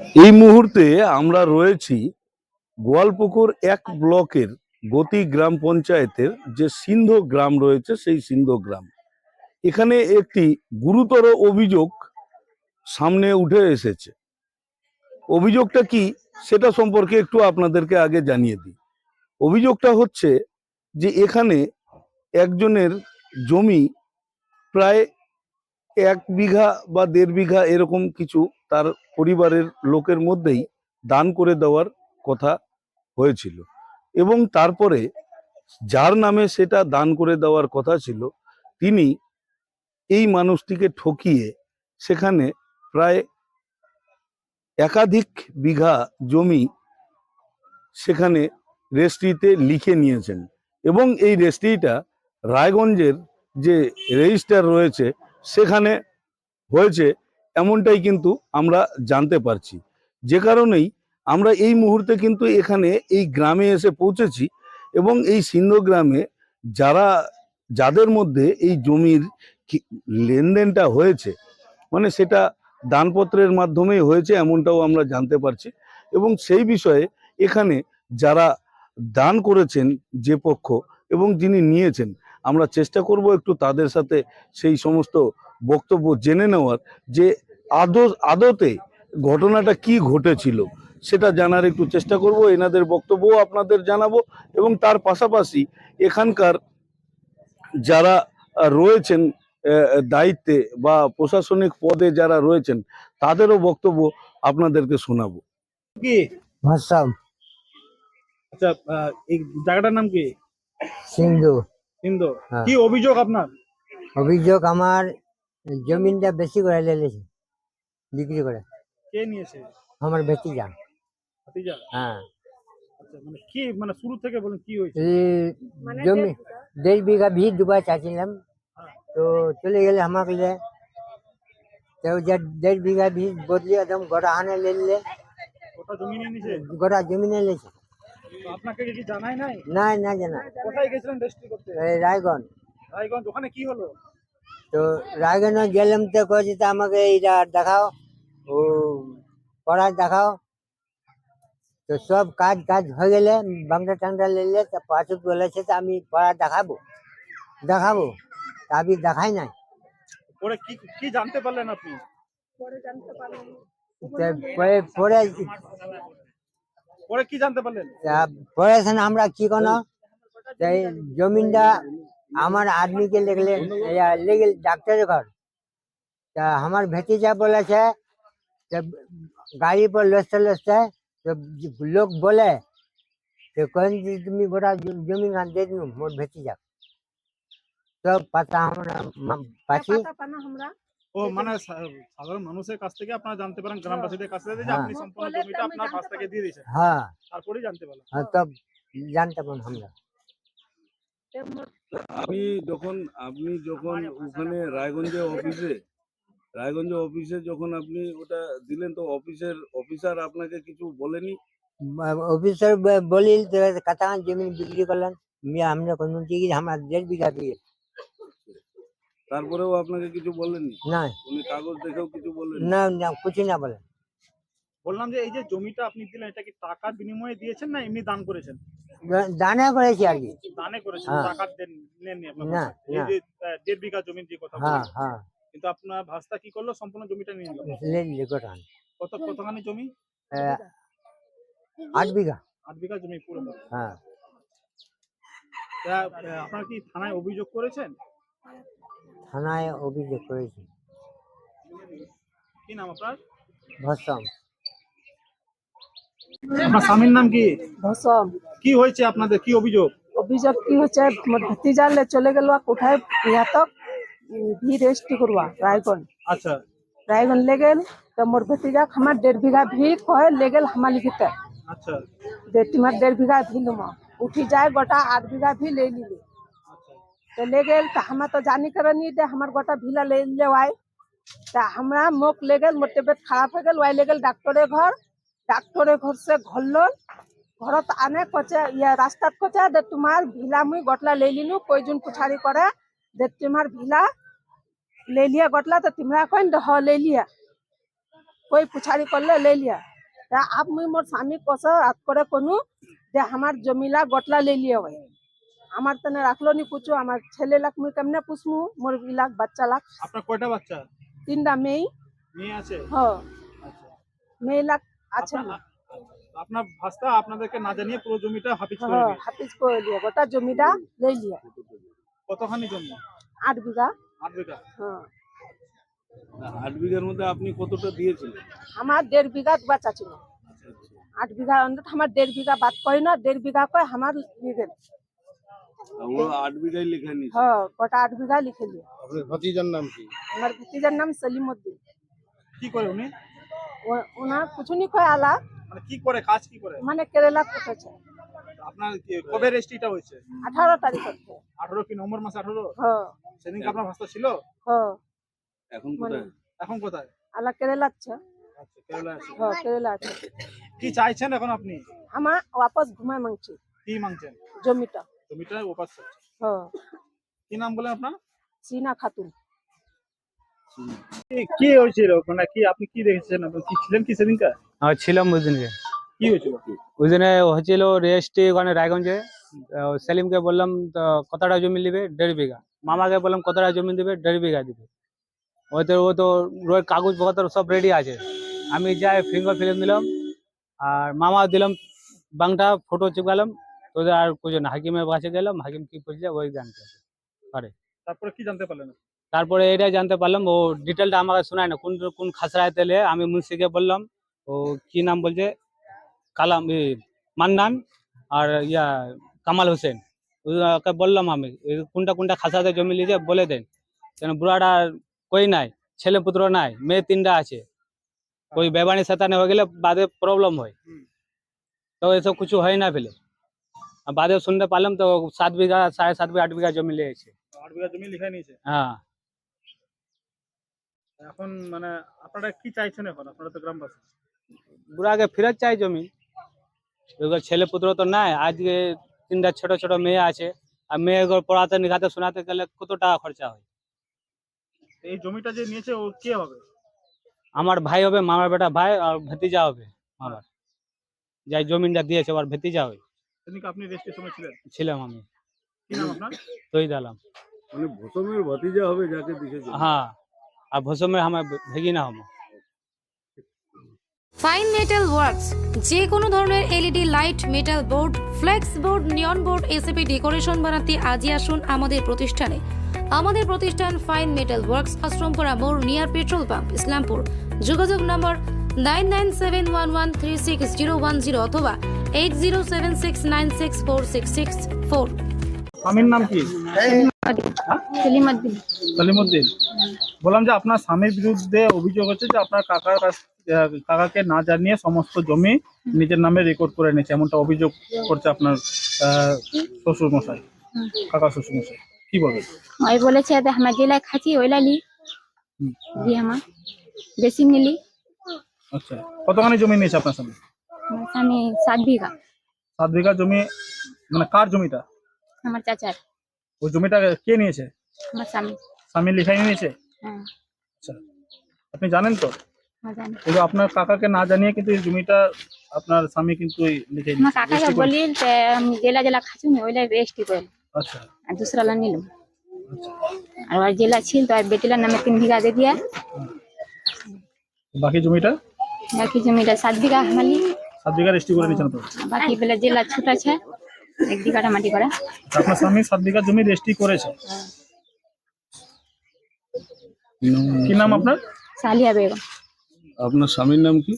এই মুহূর্তে আমরা রয়েছি গোয়ালপুকুর এক ব্লকের গতি গ্রাম পঞ্চায়েতের যে সিন্ধ গ্রাম রয়েছে সেই সিন্ধ গ্রাম। এখানে একটি গুরুতর অভিযোগ সামনে উঠে এসেছে। অভিযোগটা কি সেটা সম্পর্কে একটু আপনাদেরকে আগে জানিয়ে দিই। অভিযোগটা হচ্ছে যে এখানে একজনের জমি প্রায় এক বিঘা বা দেড় বিঘা এরকম কিছু তার পরিবারের লোকের মধ্যেই দান করে দেওয়ার কথা হয়েছিল। এবং তারপরে যার নামে সেটা দান করে দেওয়ার কথা ছিল, তিনি এই মানুষটিকে ঠকিয়ে সেখানে প্রায় একাধিক বিঘা জমি সেখানে রেজিস্ট্রিতে লিখে নিয়েছেন। এবং এই রেজিস্ট্রিটা রায়গঞ্জের যে রেজিস্টার রয়েছে, সেখানে হয়েছে এমনটাই কিন্তু আমরা জানতে পারছি। যে কারণেই আমরা এই মুহূর্তে কিন্তু এখানে এই গ্রামে এসে পৌঁছেছি এবং এই সিন্ধ গ্রামে যারা, যাদের মধ্যে এই জমির লেনদেনটা হয়েছে মানে সেটা দানপত্রের মাধ্যমেই হয়েছে এমনটাও আমরা জানতে পারছি এবং সেই বিষয়ে এখানে যারা দান করেছেন যে পক্ষ এবং যিনি নিয়েছেন, আমরা চেষ্টা করব একটু তাদের সাথে সেই সমস্ত বক্তব্য জেনে নেওয়ার যে আদৌ আদতে ঘটনাটা কি ঘটেছিল সেটা জানার একটু চেষ্টা করব এনাদের বক্তব্যও আপনাদের জানাব এবং তার পাশাপাশি এখানকার যারা রয়েছেন আহ, দায়িত্বে বা প্রশাসনিক পদে যারা রয়েছেন তাদেরও বক্তব্য আপনাদেরকে শোনাবো। কি? ভাসাম। আচ্ছা আহ, এই জায়গাটার নাম কি? সিন্ধু। সিন্ধু। হ্যাঁ। কি অভিযোগ আপনার? অভিযোগ আমার জমিনটা বেশি করে লেলেছে বিক্রি করে। কে নিয়েছে? আমার যান ভাতিজা? হ্যাঁ। আচ্ছা মানে কি মানে শুরু থেকে বলুন কি হয়েছে? জমি দেড় বিঘা ভিড় দুবার চাচ্ছিলাম তো চলে গেলে আমাকে লিয়ে তো যে দেড় বিঘা ভিড় বদলি একদম গোটা হানে নিলে জমি নিয়ে গোটা জমিনে লেছে আপনাকে কি জানাই নাই? নাই না জানা কোথায় গেছিলেন রেজিস্ট্রি করতে? এই রায়গঞ্জ। রায়গঞ্জ ওখানে কি হলো? তো রায়গঞ্জ গেলাম তো কয়েছে আমাকে এইটা দেখাও। ও পড়া দেখাও। তো সব কাজ কাজ হয়ে গেলে বাংলা টাংরা নিলে তো পাঁচক বলেছে তো আমি পড়া দেখাবো। দেখাবো তা আমি দেখাই নাই। পরে কি কি জানতে পারলেন আপনি? তো পরে পরে পরে কি জানতে পারলেন? তা পড়েছেন আমরা কি কোনো জমিনটা আমার আদমিকে লেগলে লেগে ডাক্তারের ঘর। তা আমার ভেতিজা বলেছে যে গাড়ি पर লসতে লসতে তো লোক বলে তো কোন তুমি গোটা জ- জমি গান দে দিন মোর ভেতিজা তো পাতা আমরা মা- পাচ্ছি ও মানে সা- সাধারণ মানুষের কাছ থেকে আপনারা জানতে পারেন গ্রামবাসীদের কাছ থেকে যে হ্যাঁ। আপনি সম্পূর্ণ জমিটা আপনার কাছ থেকে দিয়ে দিয়েছেন হ্যাঁ তারপরেই জানতে পারলাম হ্যাঁ, তব জানতে পারেন আমরা আপনি যখন আপনি যখন ওখানে রায়গঞ্জে অফিসে রায়গঞ্জ অফিসে যখন আপনি ওটা দিলেন তো অফিসের অফিসার আপনাকে কিছু বলেনি? অফিসার বলি কাঁচা জমি বিক্রি করলেন আমরা কোনো কি আমরা দেড় বিঘা দিয়ে। তারপরেও আপনাকে কিছু বলেনি না। উনি কাগজ দেখেও কিছু বলেন না না কিছু না বলেন। বললাম যে এই যে জমিটা আপনি দিলেন এটা কি টাকার বিনিময়ে দিয়েছেন না এমনি দান করেছেন? দানে করেছি আর কি। দানে করেছেন হ্যাঁ। টাকা দেন নেননি আপনার এই যে দেড় বিঘা জমি দিয়ে কথা হ্যাঁ হ্যাঁ। কিন্তু আপনার ভাস্তা কি করল? সম্পূর্ণ জমিটা নিয়ে নিল। লেন লিখটান কত কতখানি জমি? আট বিঘা। আট বিঘা জমি পুরো। হ্যাঁ। আপনারা কি থানায় অভিযোগ করেছেন? থানায় অভিযোগ করেছি। কি নাম আপনার? ভসম। আপনার স্বামীর নাম কি? ভসম। কি হয়েছে আপনাদের? কি অভিযোগ? অভিযোগ কি হচ্ছে? মোর ভতিজালে চলে গেল কোথায়? ইহাতক। ভি আচ্ছা। লেগেল মোর ভতিজা আমার দেড় বিঘা ভি কয় লেগেল আমার লিখিতে। আচ্ছা। তোমার দেড় বিঘা ভি লুম উঠি যায় গোটা আট বিঘা ভি লে নিলি। আচ্ছা। তো লেগেল তা আমার তো জানি করে নি যে আমার গোটা ভিলা লে লেওয়াই তা আমরা মোক লেগেল মোর তবিয়ত খারাপ হয়ে গেল ওয়াই লেগেল ডাক্তরের ঘর ডাক্তরের ঘর সে ঘরল ঘরত আনে কচে ইয়ে রাস্তাত কচে যে তোমার ভিলা মুই গটলা লেলিনু কইজন পুছারি করে যে তোমার ভিলা ले लिया गटला तो तिमरा कौन হ ले लिया कोई पुछारी कर ले ले लिया তা আপ মুই মোর স্বামী কস হাত করে কোনু যে আমার জমিলা গটলা লে লিয়ে হয় আমার তনে রাখলো নি কুচু আমার ছেলে লাখ মুই কেমনে পুষমু মোর বিলাক বাচ্চা লাখ আপনার কয়টা বাচ্চা তিনটা মেয়ে মেয়ে আছে হ আচ্ছা মেয়ে লাখ আছে আপনার- আপনার ভাস্তা আপনাদেরকে না জানিয়ে পুরো জমিটা হাফিজ করে হ্যাঁ নিয়েছে। হাফিজ করে লিয়ে গোটা জমিটা লে লিয়ে কতখানি জমি আট বিঘা আট বিঘা? হ্যাঁ। আট বিঘার মধ্যে আপনি কতটা দিয়েছিলেন? আমার দেড় বিঘা বাচ্চা ছিল। আট বিঘা অন্তত আমার দেড় বিঘা বাদ কয় না দেড় বিঘা কয় আমার আট বিঘাই লেখা নিয়েছে। হ্যাঁ আট বিঘা লিখে লিয়ে আপনার ভাতিজার নাম কি? আমার ভতিজার নাম সেলিম উদ্দিন। কি করে উনি? ও- ওনার কিছু নি কয় আলা। মানে কি করে কাজ কি করে? মানে কেরালা কোটেছে আপনার কবে রেজিস্ট্রিটা হয়েছে? আঠারো তারিখ। হচ্ছে আঠারো কি নভেম্বর মাসে আঠারো? হ্যাঁ। সেদিনকে আপনার ভাস্তা ছিল? হ্যাঁ এখন মানে কোথায়? এখন কোথায়? আলা কেরালা আছে। আচ্ছা কেরালা আছে। হ্যাঁ কেরালা আছে। কি চাইছেন এখন আপনি? আমার ওয়াপস ঘুমায় মাংছি। কি মাংছেন? জমিটা। জমিটা ওপাস হ্যাঁ। কি নাম বলেন আপনার? সিনা খাতুন। কি- কি হয়েছিল মানে কি আপনি কি দেখেছেন? আপনি কি ছিলেন কি সেদিনকা হ্যাঁ ছিলাম ওই দিনকে। কি হয়েছিল? ওই দিনে হচ্ছিল রেজিস্ট্রি ওখানে রায়গঞ্জে। আহ, সেলিমকে বললাম তো কতটা জমি নেবে? দেড় বিঘা। মামাকে বললাম কতটা জমি দিবে? দেড় বিঘা দিবে। ওই তো ও তো রোজ কাগজ পত্র সব রেডি আছে। আমি যাই ফিঙ্গার ফিলিম দিলাম আর মামা দিলাম বাংটা ফটো চিপকালাম। তোদের আর কিছু না হাকিমের কাছে গেলাম হাকিম কি করছে ওই জানতে হবে। তারপরে কি জানতে পারলেন? তারপরে এটাই জানতে পারলাম ও ডিটেলটা আমাকে শোনায় না কোন কোন খাসরায় তেলে আমি মুন্সিকে বললাম ও কি নাম বলছে? কালাম মান্নান আর ইয়া কামাল হোসেন। ওকে বললাম আমি কোনটা কোনটা খাসাতে জমি লিজে বলে দেন। কেন বুড়াটা কই নাই ছেলে পুত্র নাই মেয়ে তিনটা আছে। ওই বেবানি সাতানে হয়ে গেলে বাদে প্রবলেম হয়। তো এসব কিছু হয় না ফেলে। আর বাদে শুনতে পারলাম তো সাত বিঘা সাড়ে সাত বিঘা আট বিঘা জমি লিয়েছে। আট বিঘা জমি লিখে নিয়েছে? হ্যাঁ। এখন মানে আপনারা কি চাইছেন এখন? আপনারা তো গ্রামবাসী। বুড়াকে ফেরত চাই জমি। ছেলে পুত্র তো নাই আজকে তিনটা ছোট ছোট মেয়ে আছে। আর মেয়ে পড়াতে নিঘাতে শোনাতে গেলে কত টাকা খরচা হয়? এই জমিটা যে নিয়েছে ও কে হবে? আমার ভাই হবে মামার বেটা ভাই আর ভতিজা হবে আমার যাই জমিটা দিয়েছে ওর ভতিজা হয় সেদিনকে আপনি রেজিস্ট্রেশনে ছিলেন? ছিলাম আমি। কি নাম আপনার? তৈ দিলাম মানে ভূষমের ভাতিজা হবে যাকে দিয়েছে হ্যাঁ আর ভসমে আমার ভেগি না হব। ফাইন মেটাল ওয়ার্কস যে কোনো ধরনের LED light metal board flex board neon board ACP decoration বানাতে আজই আসুন আমাদের প্রতিষ্ঠানে। আমাদের প্রতিষ্ঠান ফাইন মেটাল ওয়ার্কস আশ্রমপুরা মোড় নিয়ার পেট্রোল পাম্প ইসলামপুর। যোগাযোগ নম্বর nine nine seven one one three six zero one zero অথবা eight zero seven six nine six four six six four স্বামীর নাম কি? সেলিমাদ্দিন। সলিমুদ্দিন। বললাম যে আপনার স্বামীর বিরুদ্ধে অভিযোগ হচ্ছে যে আপনার কাকার কাছ কাকাকে না জানিয়ে সমস্ত জমি নিজের নামে রেকর্ড করে নিয়েছে এমনটা অভিযোগ করছে আপনার শ্বশুর মশাই কাকা শ্বশুর মশাই কি বলবেন? ওই বলেছে আমার জেলায় খাচ্ছি ওইলা লি। হুম। দিয়ে আমার বেশি নিলি। আচ্ছা কতখানি জমি নিয়েছে আপনার স্বামী? আমি সাত বিঘা। সাত বিঘা জমি মানে কার জমিটা? আমার চাচার। ওই জমিটা কে নিয়েছে? আমার স্বামী। স্বামী লিখাই নিয়েছে? হ্যাঁ। আচ্ছা আপনি জানেন তো? কিন্তু আপনার কাকাকে না জানিয়ে কিন্তু এই জমিটা আপনার স্বামী কিন্তু লিখে দিয়েছে। কাকাকে বলি জেলা জেলা খাচ্ছি না ওইলাই রেস্টি কইল আচ্ছা। আর দুসরা লা নিলাম আচ্ছা। আর ওর জেলা ছিল তো আর বেটিলার নামে তিন বিঘা দিয়ে দিয়া। বাকি জমিটা? বাকি জমিটা সাত বিঘা মালি। সাত বিঘা রেস্টি করে নিছেন তো? বাকি বেলা জেলা ছোট আছে এক বিঘাটা মাটি করে। আপনার স্বামী সাত বিঘা জমি রেস্টি করেছে? হ্যাঁ। কি নাম আপনার? সালিয়া বেগম। আপনার স্বামীর নাম কি?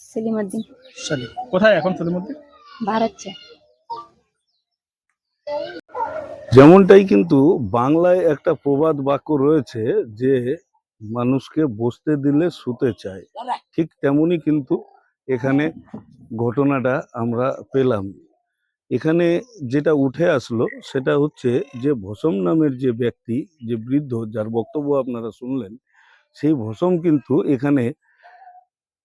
সেলিমউদ্দিন শালি কোথায় এখন তোদের মধ্যে যেমনটাই কিন্তু বাংলায় একটা প্রবাদ বাক্য রয়েছে যে মানুষকে বসতে দিলে শুতে চায়। ঠিক তেমনই কিন্তু এখানে ঘটনাটা আমরা পেলাম। এখানে যেটা উঠে আসলো সেটা হচ্ছে যে ভসম নামের যে ব্যক্তি যে বৃদ্ধ যার বক্তব্য আপনারা শুনলেন সেই ভসম কিন্তু এখানে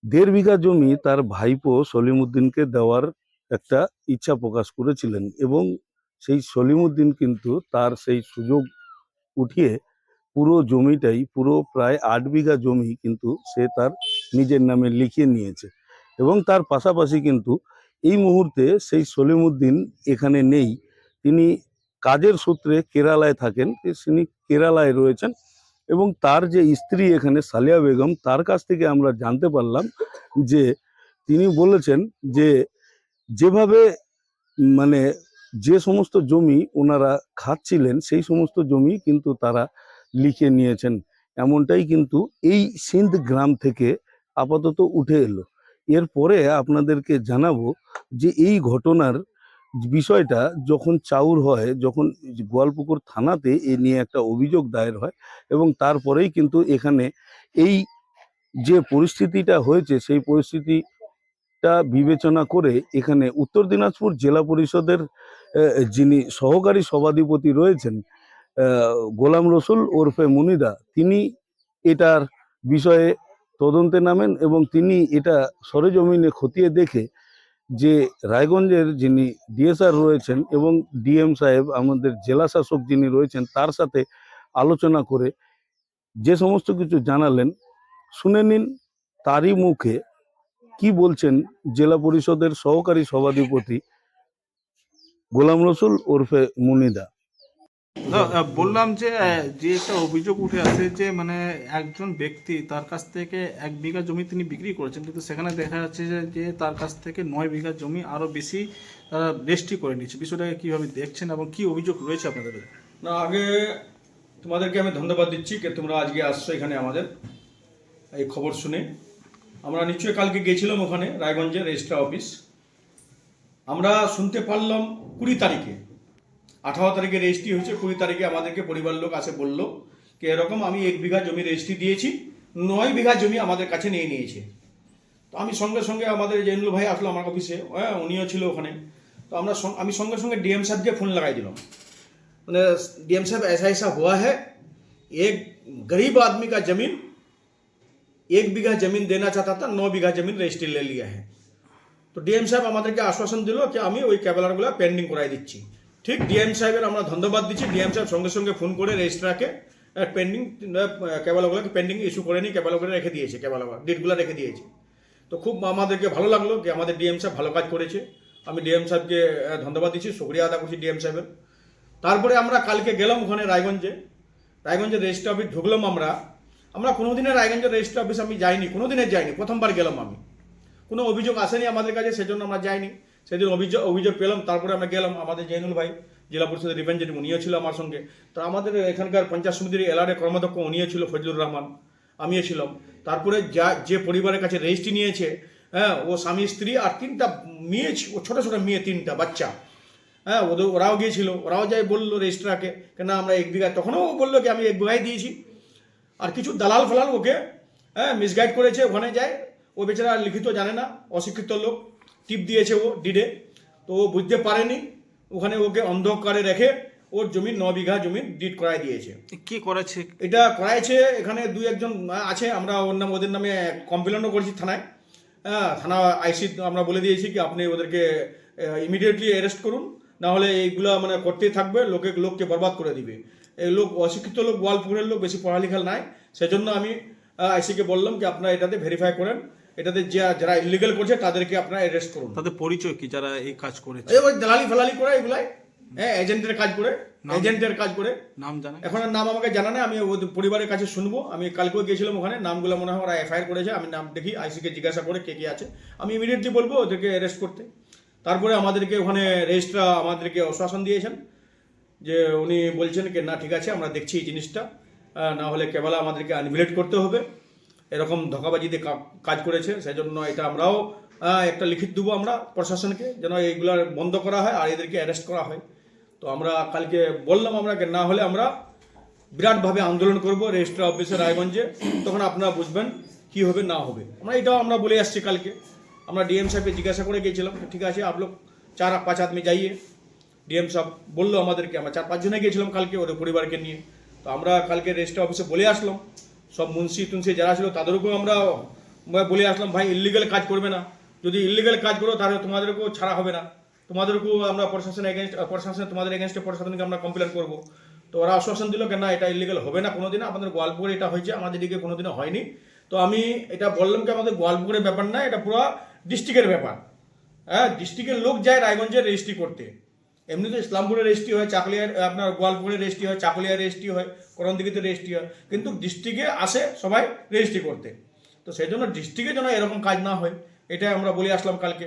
দেড় বিঘা জমি তার ভাইপো সলিমুদ্দিনকে দেওয়ার একটা ইচ্ছা প্রকাশ করেছিলেন এবং সেই সলিমুদ্দিন কিন্তু তার সেই সুযোগ উঠিয়ে পুরো জমিটাই, পুরো প্রায় আট বিঘা জমি কিন্তু সে তার নিজের নামে লিখিয়ে নিয়েছে এবং তার পাশাপাশি কিন্তু এই মুহূর্তে সেই সলিমুদ্দিন এখানে নেই। তিনি কাজের সূত্রে কেরালায় থাকেন। তিনি কেরালায় রয়েছেন। এবং তার যে স্ত্রী এখানে সালিয়া বেগম, তার কাছ থেকে আমরা জানতে পারলাম যে তিনি বলেছেন যে যেভাবে মানে যে সমস্ত জমি ওনারা খাচ্ছিলেন, সেই সমস্ত জমি কিন্তু তারা লিখে নিয়েছেন। এমনটাই কিন্তু এই সিন্ধ গ্রাম থেকে আপাতত উঠে এলো। এরপরে আপনাদেরকে জানাব যে এই ঘটনার বিষয়টা যখন চাউর হয়, যখন গোয়ালপুকুর থানাতে এ নিয়ে একটা অভিযোগ দায়ের হয় এবং তারপরেই কিন্তু এখানে এই যে পরিস্থিতিটা হয়েছে, সেই পরিস্থিতিটা বিবেচনা করে এখানে উত্তর দিনাজপুর জেলা পরিষদের যিনি সহকারী সভাধিপতি রয়েছেন গোলাম রসুল ওরফে মুনিদা, তিনি এটার বিষয়ে তদন্তে নামেন এবং তিনি এটা সরেজমিনে খতিয়ে দেখে যে রায়গঞ্জের যিনি ডিএসআর রয়েছেন এবং ডিএম সাহেব, আমাদের জেলা শাসক যিনি রয়েছেন, তার সাথে আলোচনা করে যে সমস্ত কিছু জানালেন, শুনে নিন তারই মুখে কি বলছেন জেলা পরিষদের সহকারী সভাধিপতি গোলাম রসুল ওরফে মুনিদা। বললাম যে যে একটা অভিযোগ উঠে আসে যে মানে একজন ব্যক্তি তার কাছ থেকে এক বিঘা জমি তিনি বিক্রি করেছেন, কিন্তু সেখানে দেখা যাচ্ছে যে তার কাছ থেকে নয় বিঘা জমি আরও বেশি তারা রেস্ট্রি করে নিচ্ছে বিষয়টাকে কীভাবে দেখছেন এবং কি অভিযোগ রয়েছে আপনাদের? না, আগে তোমাদেরকে আমি ধন্যবাদ দিচ্ছি যে, তোমরা আজকে আসছো এখানে আমাদের, এই খবর শুনে। আমরা নিশ্চয়ই কালকে গেছিলাম ওখানে, রায়গঞ্জের রেজিস্ট্রার অফিস। আমরা শুনতে পারলাম কুড়ি তারিখে। আঠারো তারিখে রেজিস্ট্রি হয়েছে কুড়ি তারিখে আমাদেরকে পরিবার লোক আসে বললো যে এরকম আমি এক বিঘা জমি রেজিস্ট্রি দিয়েছি নয় বিঘা জমি আমাদের কাছে নিয়ে নিয়েছে তো আমি সঙ্গে সঙ্গে আমাদের জেনুল ভাই আসলো আমার অফিসে হ্যাঁ উনিও ছিল ওখানে তো আমরা সং- আমি সঙ্গে সঙ্গে ডিএম সাহেবকে ফোন লাগাই দিলাম मैंने डीएम साहब ऐसा ऐसा हुआ है एक गरीब आदमी का जमीन एक बीघा जमीन देना चाहता था नौ बीघा जमीन रजिस्ट्री ले लिया है তো ডিএম সাহেব আমাদেরকে আশ্বাসন দিল যে আমি ওই ক্যাবেলারগুলো পেন্ডিং করাই দিচ্ছি ঠিক ডিএম সাহেবের আমরা ধন্যবাদ দিচ্ছি। ডিএম সাহেব সঙ্গে সঙ্গে ফোন করে রেজিস্ট্রাকে পেন্ডিং ক্যাবেলাগুলোকে পেন্ডিং ইস্যু করে নি ক্যাবেলাগুলো রেখে দিয়েছে ক্যাবেলা ডেটগুলো রেখে দিয়েছে। তো খুব আমাদেরকে ভালো লাগল যে আমাদের ডিএম সাহেব ভালো কাজ করেছে। আমি ডিএম সাহেবকে ধন্যবাদ দিচ্ছি, শুক্রিয়া আদা করছি ডিএম সাহেবের। তারপরে আমরা কালকে গেলাম ওখানে রায়গঞ্জে। রায়গঞ্জের রেজিস্ট্রি অফিস ঢুকলাম আমরা। আমরা কোনোদিনের রায়গঞ্জের রেজিস্ট্রি অফিস আমি যাইনি, কোনোদিনের যাইনি, প্রথমবার গেলাম আমি। কোনো অভিযোগ আসেনি আমাদের কাছে, সেজন্য আমরা যাইনি। সেদিন অভিযোগ অভিযোগ পেলাম, তারপরে আমরা গেলাম আমাদের জৈনুল ভাই, জেলা পরিষদের রিভেঞ্জের উনিও ছিল আমার সঙ্গে। তো আমাদের এখানকার পঞ্চায়েত সমিতির এলারে কর্মাধ্যক্ষ উনিও ছিল, ফজলুর রহমান, আমিও ছিলাম। তারপরে যা, যে পরিবারের কাছে রেজিস্ট্রি নিয়েছে হ্যাঁ ও স্বামী, স্ত্রী আর তিনটা মেয়ে ছোটো ছোটো মেয়ে, তিনটা বাচ্চা। হ্যাঁ ওদের, ওরাও গিয়েছিল, ওরাও যাই বলল রেজিস্ট্রাকে কেন আমরা এক বিঘা, তখনও ও বলল কি আমি এক বিঘাই দিয়েছি। আর কিছু দালাল ফালাল ওকে হ্যাঁ মিসগাইড করেছে, ওখানে যায়। ও বেচারা লিখিত জানে না, অশিক্ষিত লোক। টিপ দিয়েছে ও ডিডে। তো ও বুঝতে পারেনি। ওখানে ওকে অন্ধকারে রেখে ওর জমি ন বিঘা জমি ডিড করাই দিয়েছে। কি করেছে? এটা করাইছে এখানে দুই একজন আছে আমরা ওর নাম ওদের নামে কমপ্লেনও করেছি থানায়। হ্যাঁ থানা আইসি আমরা বলে দিয়েছি কি আপনি ওদেরকে ইমিডিয়েটলি অ্যারেস্ট করুন। না হলে এইগুলো মানে করতেই থাকবে লোকে লোককে বরবাদ করে দিবে। এই লোক অশিক্ষিত লোক গোয়ালপুরের লোক বেশি পড়ালেখা নাই। সেজন্য আমি আইসিকে বললাম কি আপনারা এটাতে ভেরিফাই করেন। এটাতে যা যারা ইলিগাল করছে তাদেরকে আপনারা অ্যারেস্ট করুন। তাদের পরিচয় কি যারা এই কাজ করেছে? এই ওই দালালি ফালালি করে এগুলাই? হ্যাঁ এজেন্টের কাজ করে এজেন্টের কাজ করে। নাম জানেন? এখন নাম আমাকে জানা নেই আমি পরিবারের কাছে শুনব। আমি কালকেও গিয়েছিলাম ওখানে নামগুলো মনে হয় ওরা এফআইআর করেছে আমি নাম দেখি আইসিকে জিজ্ঞাসা করে কে কে আছে। আমি ইমিডিয়েটলি বলব ওদেরকে অ্যারেস্ট করতে। তারপরে আমাদেরকে ওখানে রেজিস্ট্রার আমাদেরকে আশ্বাসন দিয়েছেন যে উনি বলছেন কি না ঠিক আছে আমরা দেখছি এই জিনিসটা। না হলে কেবল আমাদেরকে আনভিলেট করতে হবে। এরকম ধোকাবাজিতে কাজ করেছে, সেজন্য এটা আমরাও একটা লিখিত দেবো আমরা প্রশাসনকে, যেন এইগুলো বন্ধ করা হয় আর এদেরকে অ্যারেস্ট করা হয়। তো আমরা কালকে বললাম আমরা না হলে আমরা বিরাটভাবে আন্দোলন করব রেজিস্ট্রার অফিসে রায়গঞ্জে, তখন আপনারা বুঝবেন কি হবে না হবে। আমরা এটাও আমরা বলে আসছি কালকে। আমরা ডিএম সাহেবকে জিজ্ঞাসা করে গিয়েছিলাম, ঠিক আছে, আপ লোক চার পাঁচ আদমি যাইয়ে, ডিএম সাহেব বলল আমাদেরকে, আমরা চার পাঁচজনে গিয়েছিলাম কালকে ওদের পরিবারকে নিয়ে। তো আমরা কালকে রেজিস্ট্রার অফিসে বলে আসলাম সব মুন্সি টুন্সি যারা ছিল তাদেরকেও আমরা বলে আসলাম, ভাই ইলিগাল কাজ করবে না। যদি ইলিগাল কাজ করো, তাহলে তোমাদেরকেও ছাড়া হবে না। তোমাদেরকেও আমরা প্রশাসন এগেনস্ট প্রশাসন তোমাদের এগেনস্টে প্রশাসনকে আমরা কমপ্লেন করব। তো ওরা আশ্বাসন দিল, কেন এটা ইলিগাল হবে না কোনোদিন আমাদের গোয়ালপুরে এটা হয়েছে, আমাদের দিকে কোনোদিনও হয়নি। তো আমি এটা বললাম কি, আমাদের গোয়ালপুরের ব্যাপার না, এটা পুরো ডিস্ট্রিক্টের ব্যাপার। হ্যাঁ ডিস্ট্রিক্টের লোক যায় রায়গঞ্জে রেজিস্ট্রি করতে। এমনিতে ইসলামপুরে রেজিস্ট্রি হয় চাকলিয়ার আপনার গোয়ালপুরে রেজিস্ট্রি হয় চাকুলিয়া রেজিস্ট্রি হয় করণদিঘিতে রেজিস্ট্রি হয় কিন্তু ডিস্ট্রিক্টে আসে সবাই রেজিস্ট্রি করতে। তো সেই জন্য ডিস্ট্রিক্টে যেন এরকম কাজ না হয় এটাই আমরা বলে আসলাম কালকে।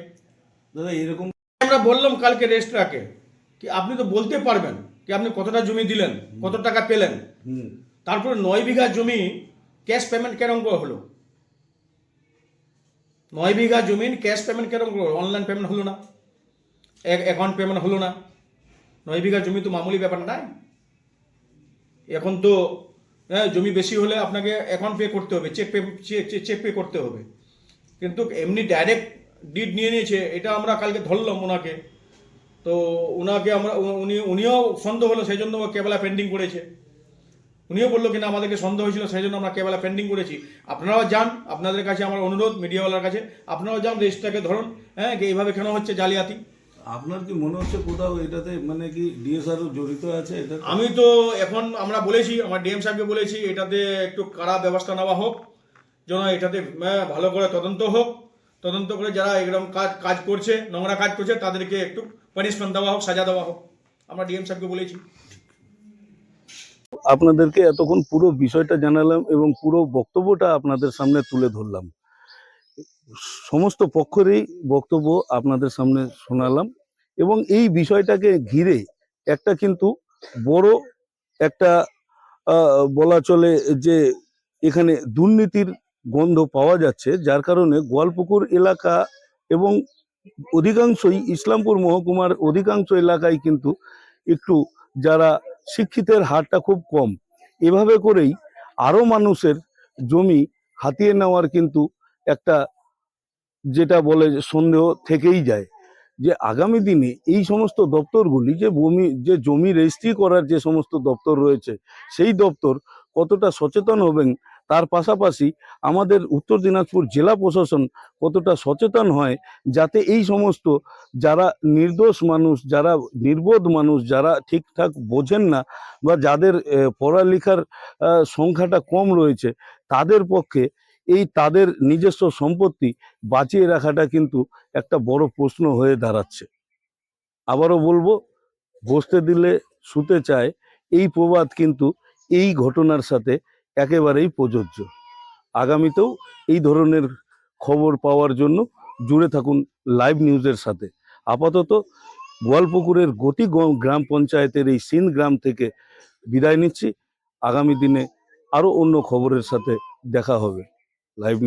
দাদা এরকম আমরা বললাম কালকে রেজিস্ট্রাকে কি আপনি তো বলতে পারবেন কি আপনি কতটা জমি দিলেন কত টাকা পেলেন। তারপরে নয় বিঘা জমি ক্যাশ পেমেন্ট কেরম করে হলো? নয় বিঘা জমিন ক্যাশ পেমেন্ট কেরম করে অনলাইন পেমেন্ট হলো না অ্যাকাউন্ট পেমেন্ট হলো না। নয় বিঘা জমি তো মামুলি ব্যাপার নাই। এখন তো হ্যাঁ জমি বেশি হলে আপনাকে অ্যাকাউন্ট পে করতে হবে চেক পে চেক পে করতে হবে। কিন্তু এমনি ডাইরেক্ট ডিড নিয়ে নিয়েছে, এটা আমরা কালকে ধরলাম ওনাকে। তো ওনাকে আমরা, উনি, উনিও সন্দেহ হলো, সেই জন্য কেবলা পেন্ডিং করেছে। উনিও বলল কিনা আমাদেরকে সন্দেহ হয়েছিল, সেই জন্য আমরা কেবলা পেন্ডিং করেছি। আপনারাও যান, আপনাদের কাছে আমার অনুরোধ মিডিয়াওয়ালার কাছে, আপনারাও যান রেজিস্টারকে ধরুন হ্যাঁ এইভাবে কেন হচ্ছে জালিয়াতি? আপনার কি মনে হচ্ছে কোথাও এটাতে মানে কি ডিএসআরও জড়িত আছে এটা আমি তো এখন আমরা বলেছি আমার ডিএম সাহেবকে বলেছি এটাতে একটু কারা ব্যবস্থা নেওয়া হোক যেন এটাতে আহ, ভালো করে তদন্ত হোক। তদন্ত করে যারা এরকম কাজ কাজ করছে নোংরা কাজ করছে তাদেরকে একটু পানিশমেন্ট দেওয়া হোক সাজা দেওয়া হোক। আমরা ডিএম সাহেবকে বলেছি। আপনাদেরকে এতক্ষণ পুরো বিষয়টা জানালাম এবং পুরো বক্তব্যটা আপনাদের সামনে তুলে ধরলাম। সমস্ত পক্ষেরই বক্তব্য আপনাদের সামনে শোনালাম এবং এই বিষয়টাকে ঘিরে একটা কিন্তু বড় একটা বলা চলে যে এখানে দুর্নীতির গন্ধ পাওয়া যাচ্ছে, যার কারণে গোয়ালপুকুর এলাকা এবং অধিকাংশই ইসলামপুর মহকুমার অধিকাংশ এলাকায় কিন্তু একটু যারা শিক্ষিতের হারটা খুব কম। এভাবে করেই আরও মানুষের জমি হাতিয়ে নেওয়ার কিন্তু একটা যেটা বলে সন্দেহ থেকেই যায় যে আগামী দিনে এই সমস্ত দপ্তরগুলি যে ভূমি, যে জমি রেজিস্ট্রি করার যে সমস্ত দপ্তর রয়েছে, সেই দপ্তর কতটা সচেতন হবেন, তার পাশাপাশি আমাদের উত্তর দিনাজপুর জেলা প্রশাসন কতটা সচেতন হয় যাতে এই সমস্ত যারা নির্দোষ মানুষ, যারা নির্বোধ মানুষ, যারা ঠিকঠাক বোঝেন না বা যাদের পড়ালেখার সংখ্যাটা কম রয়েছে, তাদের পক্ষে এই তাদের নিজস্ব সম্পত্তি বাঁচিয়ে রাখাটা কিন্তু একটা বড় প্রশ্ন হয়ে দাঁড়াচ্ছে। আবারও বলব, বসতে দিলে শুতে চায়, এই প্রবাদ কিন্তু এই ঘটনার সাথে একেবারেই প্রযোজ্য। আগামীতেও এই ধরনের খবর পাওয়ার জন্য জুড়ে থাকুন লাইভ নিউজের সাথে। আপাতত গোয়ালপুকুরের গতি গ্রাম পঞ্চায়েতের এই সিন গ্রাম থেকে বিদায় নিচ্ছি। আগামী দিনে আরও অন্য খবরের সাথে দেখা হবে। লাইভ